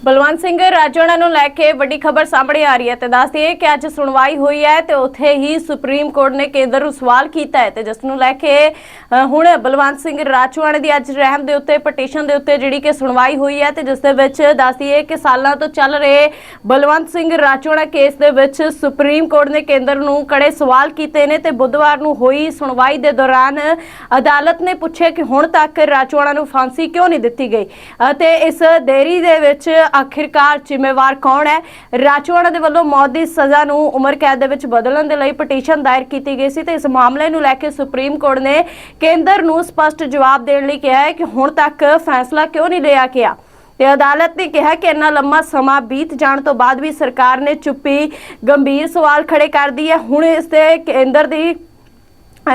ਬਲਵੰਤ ਸਿੰਘ ਰਾਜੋਣਾ ਨੂੰ ਲੈ ਕੇ ਵੱਡੀ ਖਬਰ ਸਾਹਮਣੇ ਆ ਰਹੀ ਹੈ ਤੇ ਦੱਸਦੀ ਹੈ ਕਿ ਅੱਜ ਸੁਣਵਾਈ ਹੋਈ ਹੈ ਤੇ ਉੱਥੇ ਹੀ ਸੁਪਰੀਮ ਕੋਰਟ ਨੇ ਕੇਂਦਰ ਨੂੰ ਸਵਾਲ ਕੀਤਾ ਹੈ ਤੇ ਜਿਸ ਨੂੰ ਲੈ ਕੇ ਹੁਣ ਬਲਵੰਤ ਸਿੰਘ ਰਾਜੋਣਾ ਦੀ ਅੱਜ ਰਹਿਮ ਦੇ ਉੱਤੇ ਪਟੀਸ਼ਨ ਦੇ ਉੱਤੇ ਜਿਹੜੀ ਕਿ ਸੁਣਵਾਈ ਹੋਈ ਹੈ ਤੇ ਜਿਸ ਦੇ ਵਿੱਚ ਦੱਸਦੀ ਹੈ ਕਿ ਸਾਲਾਂ ਤੋਂ ਚੱਲ ਰਹੇ ਬਲਵੰਤ ਸਿੰਘ ਰਾਜੋਣਾ ਕੇਸ ਦੇ ਵਿੱਚ ਸੁਪਰੀਮ ਕੋਰਟ ਨੇ ਕੇਂਦਰ ਨੂੰ ਕੜੇ ਸਵਾਲ ਕੀਤੇ ਨੇ ਤੇ ਬੁੱਧਵਾਰ ਨੂੰ ਹੋਈ ਸੁਣਵਾਈ ਦੇ ਦੌਰਾਨ ਅਦਾਲਤ ਨੇ ਪੁੱਛਿਆ ਕਿ ਹੁਣ ਤੱਕ ਰਾਜੋਣਾ ਨੂੰ ਫਾਂਸੀ ਕਿਉਂ ਨਹੀਂ ਦਿੱਤੀ ਗਈ। ਅਤੇ ਇਸ ਦੇਰੀ ਦੇ ਵਿੱਚ ਆਖਿਰਕਾਰ ਜ਼ਿੰਮੇਵਾਰ ਕੌਣ ਹੈ? ਰਾਜੋਣਾ ਦੇ ਵੱਲੋਂ ਮੌਤ ਦੀ ਸਜ਼ਾ ਨੂੰ ਉਮਰ ਕੈਦ ਦੇ ਵਿੱਚ ਬਦਲਣ ਦੇ ਲਈ ਪਟੀਸ਼ਨ ਦਾਇਰ ਕੀਤੀ ਗਈ ਸੀ ਤੇ ਇਸ ਮਾਮਲੇ ਨੂੰ ਲੈ ਕੇ ਸੁਪਰੀਮ ਕੋਰਟ ਨੇ ਕੇਂਦਰ ਨੂੰ ਸਪਸ਼ਟ ਜਵਾਬ ਦੇਣ ਲਈ ਕਿਹਾ ਹੈ ਕਿ ਹੁਣ ਤੱਕ ਫੈਸਲਾ ਕਿਉਂ ਨਹੀਂ ਲਿਆ ਗਿਆ? ਤੇ ਅਦਾਲਤ ਨੇ ਕਿਹਾ ਕਿ ਇੰਨਾ ਲੰਮਾ ਸਮਾਂ ਬੀਤ ਜਾਣ ਤੋਂ ਬਾਅਦ ਵੀ ਸਰਕਾਰ ਨੇ ਚੁੱਪੀ ਗੰਭੀਰ ਸਵਾਲ ਖੜੇ ਕਰਦੀ ਹੈ ਹੁਣ ਇਸ ਤੇ ਕੇਂਦਰ ਦੀ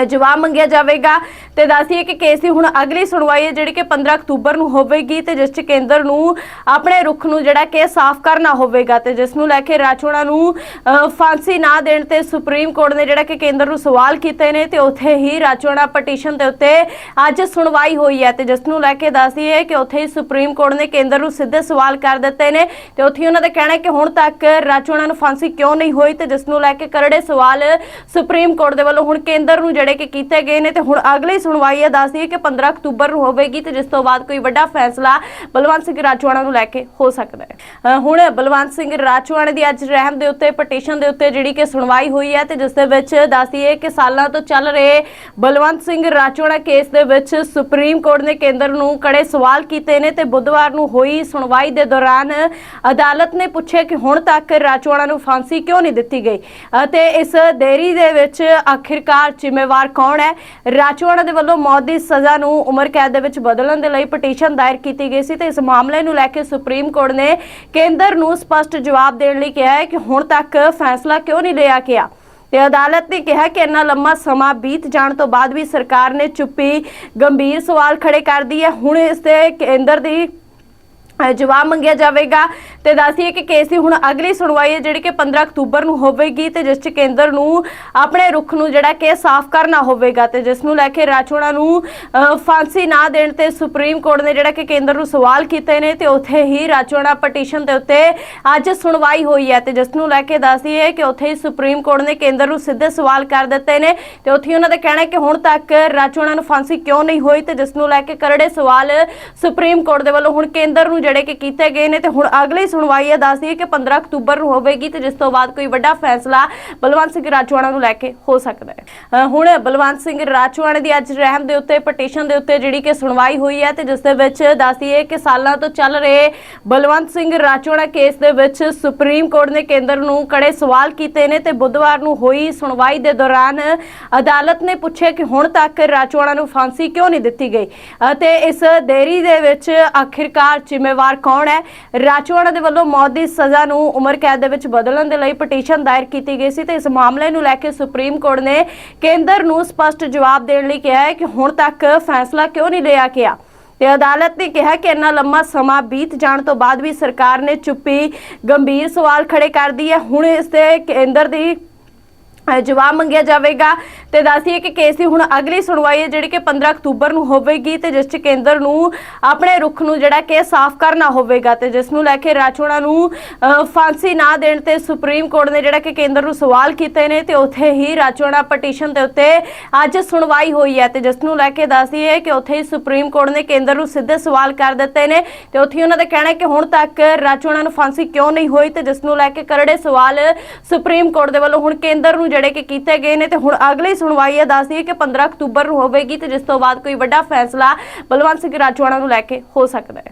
ਜਵਾਬ ਮੰਗਿਆ ਜਾਵੇਗਾ। ਤੇ ਦੱਸਦੀਏ ਕਿ ਕੇਸ ਦੀ ਹੁਣ ਅਗਲੀ ਸੁਣਵਾਈ ਹੈ, ਜਿਹੜੀ ਕਿ 15 ਅਕਤੂਬਰ ਨੂੰ ਹੋਵੇਗੀ ਤੇ ਜਿਸ ਚ ਕੇਂਦਰ ਨੂੰ ਆਪਣੇ ਰੁਖ ਨੂੰ ਜਿਹੜਾ ਕਿ ਸਾਫ਼ ਕਰਨਾ ਹੋਵੇਗਾ ਤੇ ਜਿਸ ਨੂੰ ਲੈ ਕੇ ਰਾਜੋਣਾ ਨੂੰ ਫਾਂਸੀ ਨਾ ਦੇਣ ਤੇ ਸੁਪਰੀਮ ਕੋਰਟ ਨੇ ਜਿਹੜਾ ਕਿ ਕੇਂਦਰ ਨੂੰ ਸਵਾਲ ਕੀਤੇ ਨੇ ਤੇ ਉੱਥੇ ਹੀ ਰਾਜੋੜਾ ਪਟੀਸ਼ਨ ਦੇ ਉੱਤੇ ਅੱਜ ਸੁਣਵਾਈ ਹੋਈ ਹੈ ਤੇ ਜਿਸ ਨੂੰ ਲੈ ਕੇ ਦੱਸਦੀਏ ਕਿ ਉੱਥੇ ਹੀ ਸੁਪਰੀਮ ਕੋਰਟ ਨੇ ਕੇਂਦਰ ਨੂੰ ਸਿੱਧੇ ਸਵਾਲ ਕਰ ਦਿੱਤੇ ਨੇ ਤੇ ਉੱਥੇ ਹੀ ਉਹਨਾਂ ਦਾ ਕਹਿਣਾ ਹੈ ਕਿ ਹੁਣ ਤੱਕ ਰਾਜੋਣਾ ਨੂੰ ਫਾਂਸੀ ਕਿਉਂ ਨਹੀਂ ਹੋਈ ਤੇ ਜਿਸ ਨੂੰ ਲੈ ਕੇ ਕਰੜੇ ਸਵਾਲ ਸੁਪਰੀਮ ਕੋਰਟ ਦੇ ਵੱਲੋਂ ਹੁਣ ਕੇਂਦਰ ਨੂੰ ਜਿਹੜੇ ਕਿ ਕੀਤੇ ਗਏ ਨੇ ਤੇ ਹੁਣ ਅਗਲੀ ਸੁਣਵਾਈ ਹੈ ਦੱਸਦੀ ਹੈ ਕਿ 15 ਅਕਤੂਬਰ ਨੂੰ ਹੋਵੇਗੀ ਤੇ ਜਿਸ ਤੋਂ ਬਾਅਦ ਕੋਈ ਵੱਡਾ ਫੈਸਲਾ ਬਲਵੰਤ ਸਿੰਘ ਰਾਜਵਾੜਾ ਨੂੰ ਲੈ ਕੇ ਹੋ ਸਕਦਾ ਹੈ। ਹੁਣ ਬਲਵੰਤ ਸਿੰਘ ਰਾਜਵਾਣਾ ਦੀ ਅੱਜ ਰਹਿਮ ਦੇ ਉੱਤੇ ਪਟੀਸ਼ਨ ਦੇ ਉੱਤੇ ਜਿਹੜੀ ਕਿ ਸੁਣਵਾਈ ਹੋਈ ਹੈ ਤੇ ਜਿਸ ਦੇ ਵਿੱਚ ਦੱਸਦੀ ਹੈ ਕਿ ਸਾਲਾਂ ਤੋਂ ਚੱਲ ਰਹੇ ਬਲਵੰਤ ਸਿੰਘ ਰਾਜਵਾੜਾ ਕੇਸ ਦੇ ਵਿੱਚ ਸੁਪਰੀਮ ਕੋਰਟ ਨੇ ਕੇਂਦਰ ਨੂੰ ਕੜੇ ਸਵਾਲ ਕੀਤੇ ਨੇ ਤੇ ਬੁੱਧਵਾਰ ਨੂੰ ਹੋਈ ਸੁਣਵਾਈ ਦੇ ਦੌਰਾਨ ਅਦਾਲਤ ਨੇ ਪੁੱਛਿਆ ਕਿ ਹੁਣ ਤੱਕ ਰਾਜਵਾਣਾ ਨੂੰ ਫਾਂਸੀ ਕਿਉਂ ਨਹੀਂ ਦਿੱਤੀ ਗਈ? ਅਤੇ ਇਸ ਦੇਰੀ ਦੇ ਵਿੱਚ ਆਖਿਰਕਾਰ ਜ਼ਿੰਮੇਵਾਰ ਕੌਣ ਹੈ? ਰਾਜਵਾੜਾ ਦੇ ਵੱਲੋਂ ਮੌਤ ਦੀ ਸਜ਼ਾ ਨੂੰ ਉਮਰ ਕੈਦ ਦੇ ਵਿੱਚ ਬਦਲਣ ਦੇ ਲਈ ਪਟੀਸ਼ਨ ਦਾਇਰ ਕੀਤੀ ਗਈ ਸੀ ਤੇ ਇਸ ਮਾਮਲੇ ਨੂੰ ਲੈ ਕੇ ਸੁਪਰੀਮ ਕੋਰਟ ਨੇ ਕੇਂਦਰ ਨੂੰ ਸਪਸ਼ਟ ਜਵਾਬ ਦੇਣ ਲਈ ਕਿਹਾ ਹੈ ਕਿ ਹੁਣ ਤੱਕ ਫੈਸਲਾ ਕਿਉਂ ਨਹੀਂ ਲਿਆ ਗਿਆ? ਤੇ ਅਦਾਲਤ ਨੇ ਕਿਹਾ ਕਿ ਇੰਨਾ ਲੰਮਾ ਸਮਾਂ ਬੀਤ ਜਾਣ ਤੋਂ ਬਾਅਦ ਵੀ ਸਰਕਾਰ ਨੇ ਚੁੱਪੀ ਗੰਭੀਰ ਸਵਾਲ ਖੜੇ ਕਰਦੀ ਹੈ ਹੁਣ ਇਸ ਤੇ ਕੇਂਦਰ ਦੀ ਜਵਾਬ ਮੰਗਿਆ ਜਾਵੇਗਾ। ਤੇ ਦੱਸੀਏ ਕਿ ਕੇਸ ਦੀ ਹੁਣ ਅਗਲੀ ਸੁਣਵਾਈ ਹੈ, ਜਿਹੜੀ ਕਿ 15 ਅਕਤੂਬਰ ਨੂੰ ਹੋਵੇਗੀ ਤੇ ਜਿਸ ਚ ਕੇਂਦਰ ਨੂੰ ਆਪਣੇ ਰੁਖ ਨੂੰ ਜਿਹੜਾ ਕਿ ਸਾਫ਼ ਕਰਨਾ ਹੋਵੇਗਾ ਤੇ ਜਿਸ ਨੂੰ ਲੈ ਕੇ ਰਾਜੋਣਾ ਨੂੰ ਫਾਂਸੀ ਨਾ ਦੇਣ ਤੇ ਸੁਪਰੀਮ ਕੋਰਟ ਨੇ ਜਿਹੜਾ ਕਿ ਕੇਂਦਰ ਨੂੰ ਸਵਾਲ ਕੀਤੇ ਨੇ ਤੇ ਉੱਥੇ ਹੀ ਰਾਜੋੜਾ ਪਟੀਸ਼ਨ ਦੇ ਉੱਤੇ ਅੱਜ ਸੁਣਵਾਈ ਹੋਈ ਹੈ ਤੇ ਜਿਸ ਨੂੰ ਲੈ ਕੇ ਦੱਸਦੀ ਕਿ ਉੱਥੇ ਹੀ ਸੁਪਰੀਮ ਕੋਰਟ ਨੇ ਕੇਂਦਰ ਨੂੰ ਸਿੱਧੇ ਸਵਾਲ ਕਰ ਦਿੱਤੇ ਨੇ ਤੇ ਉੱਥੇ ਹੀ ਉਹਨਾਂ ਦਾ ਕਹਿਣਾ ਹੈ ਕਿ ਹੁਣ ਤੱਕ ਰਾਜੋਣਾ ਨੂੰ ਫਾਂਸੀ ਕਿਉਂ ਨਹੀਂ ਹੋਈ ਤੇ ਜਿਸ ਨੂੰ ਲੈ ਕੇ ਕਰੜੇ ਸਵਾਲ ਸੁਪਰੀਮ ਕੋਰਟ ਦੇ ਵੱਲੋਂ ਹੁਣ ਕੇਂਦਰ ਨੂੰ ਜਿਹੜੇ ਕਿ ਕੀਤੇ ਗਏ ਨੇ ਤੇ ਹੁਣ ਅਗਲੀ ਸੁਣਵਾਈ ਹੈ ਦੱਸਦੀ ਹੈ ਕਿ 15 ਅਕਤੂਬਰ ਨੂੰ ਹੋਵੇਗੀ ਤੇ ਜਿਸ ਤੋਂ ਬਾਅਦ ਕੋਈ ਵੱਡਾ ਫੈਸਲਾ ਬਲਵੰਤ ਸਿੰਘ ਰਾਜਵਾੜਾ ਨੂੰ ਲੈ ਕੇ ਹੋ ਸਕਦਾ ਹੈ। ਹੁਣ ਬਲਵੰਤ ਸਿੰਘ ਰਾਜਵਾੜਾ ਦੀ ਅੱਜ ਰਹਿਮ ਦੇ ਉੱਤੇ, ਪਟੀਸ਼ਨ ਦੇ ਉੱਤੇ ਜਿਹੜੀ ਕਿ ਸੁਣਵਾਈ ਹੋਈ ਹੈ ਤੇ ਜਿਸ ਦੇ ਵਿੱਚ ਦੱਸਦੀ ਹੈ ਕਿ ਸਾਲਾਂ ਤੋਂ ਚੱਲ ਰਹੇ ਬਲਵੰਤ ਸਿੰਘ ਰਾਜਵਾੜਾ ਕੇਸ ਦੇ ਵਿੱਚ ਸੁਪਰੀਮ ਕੋਰਟ ਨੇ ਕੇਂਦਰ ਨੂੰ ਕੜੇ ਸਵਾਲ ਕੀਤੇ ਨੇ ਤੇ ਬੁੱਧਵਾਰ ਨੂੰ ਹੋਈ ਸੁਣਵਾਈ ਦੇ ਦੌਰਾਨ ਅਦਾਲਤ ਨੇ ਪੁੱਛਿਆ ਕਿ ਹੁਣ ਤੱਕ ਰਾਜਵਾੜਾ ਨੂੰ ਫਾਂਸੀ ਕਿਉਂ ਨਹੀਂ ਦਿੱਤੀ ਗਈ? ਅਤੇ ਇਸ ਦੇਰੀ ਦੇ ਵਿੱਚ ਆਖਿਰਕਾਰ ਜ਼ਿੰਮੇਵਾਰ ਕੌਣ ਹੈ? ਰਾਜਵਾੜਾ ਦੇ ਵੱਲੋਂ ਮੌਤ ਦੀ ਸਜ਼ਾ ਨੂੰ ਉਮਰ ਕੈਦ ਦੇ ਵਿੱਚ ਬਦਲਣ ਦੇ ਲਈ ਪਟੀਸ਼ਨ ਦਾਇਰ ਕੀਤੀ ਗਈ ਸੀ ਤੇ ਇਸ ਮਾਮਲੇ ਨੂੰ ਲੈ ਕੇ ਸੁਪਰੀਮ ਕੋਰਟ ਨੇ ਕੇਂਦਰ ਨੂੰ ਸਪਸ਼ਟ ਜਵਾਬ ਦੇਣ ਲਈ ਕਿਹਾ ਹੈ ਕਿ ਹੁਣ ਤੱਕ ਫੈਸਲਾ ਕਿਉਂ ਨਹੀਂ ਲਿਆ ਗਿਆ? ਤੇ ਅਦਾਲਤ ਨੇ ਕਿਹਾ ਕਿ ਇੰਨਾ ਲੰਮਾ ਸਮਾਂ ਬੀਤ ਜਾਣ ਤੋਂ ਬਾਅਦ ਵੀ ਸਰਕਾਰ ਨੇ ਚੁੱਪੀ ਗੰਭੀਰ ਸਵਾਲ ਖੜੇ ਕਰਦੀ ਹੈ ਹੁਣ ਇਸ ਤੇ ਕੇਂਦਰ ਦੀ ਜਵਾਬ ਮੰਗਿਆ ਜਾਵੇਗਾ। ਤੇ ਦੱਸੀਏ ਕਿ ਕੇਸ ਦੀ ਹੁਣ ਅਗਲੀ ਸੁਣਵਾਈ ਹੈ, ਜਿਹੜੀ ਕਿ 15 ਅਕਤੂਬਰ ਨੂੰ ਹੋਵੇਗੀ ਤੇ ਜਿਸ ਚ ਕੇਂਦਰ ਨੂੰ ਆਪਣੇ ਰੁਖ ਨੂੰ ਜਿਹੜਾ ਕਿ ਸਾਫ਼ ਕਰਨਾ ਹੋਵੇਗਾ ਤੇ ਜਿਸ ਨੂੰ ਲੈ ਕੇ ਰਾਜੋਣਾ ਨੂੰ ਫਾਂਸੀ ਨਾ ਦੇਣ ਤੇ ਸੁਪਰੀਮ ਕੋਰਟ ਨੇ ਜਿਹੜਾ ਕਿ ਕੇਂਦਰ ਨੂੰ ਸਵਾਲ ਕੀਤੇ ਨੇ ਤੇ ਉੱਥੇ ਹੀ ਰਾਜੋਣਾ ਪਟੀਸ਼ਨ ਦੇ ਉੱਤੇ ਅੱਜ ਸੁਣਵਾਈ ਹੋਈ ਹੈ ਤੇ ਜਿਸ ਨੂੰ ਲੈ ਕੇ ਦੱਸਦੀ ਹੈ ਕਿ ਉੱਥੇ ਹੀ ਸੁਪਰੀਮ ਕੋਰਟ ਨੇ ਕੇਂਦਰ ਨੂੰ ਸਿੱਧੇ ਸਵਾਲ ਕਰ ਦਿੱਤੇ ਨੇ ਤੇ ਉੱਥੇ ਹੀ ਉਹਨਾਂ ਦਾ ਕਹਿਣਾ ਹੈ ਕਿ ਹੁਣ ਤੱਕ ਰਾਜੋਣਾ ਨੂੰ ਫਾਂਸੀ ਕਿਉਂ ਨਹੀਂ ਹੋਈ ਤੇ ਜਿਸ ਨੂੰ ਲੈ ਕੇ ਕਰੜੇ ਸਵਾਲ ਸੁਪਰੀਮ ਕੋਰਟ ਦੇ ਵੱਲੋਂ ਹੁਣ ਕੇਂਦਰ ਨੂੰ ਜਿਹੜੇ ਕਿ ਕੀਤੇ ਗਏ ਨੇ ਤੇ ਹੁਣ ਅਗਲੀ ਸੁਣਵਾਈ ਇਹ ਦੱਸਦੀ ਹੈ ਕਿ 15 ਅਕਤੂਬਰ ਨੂੰ ਹੋਵੇਗੀ ਤੇ ਜਿਸ ਤੋਂ ਬਾਅਦ ਕੋਈ ਵੱਡਾ ਫੈਸਲਾ ਬਲਵੰਤ ਸਿੰਘ ਰਾਜਵਾੜਾ ਨੂੰ ਲੈ ਕੇ ਹੋ ਸਕਦਾ ਹੈ।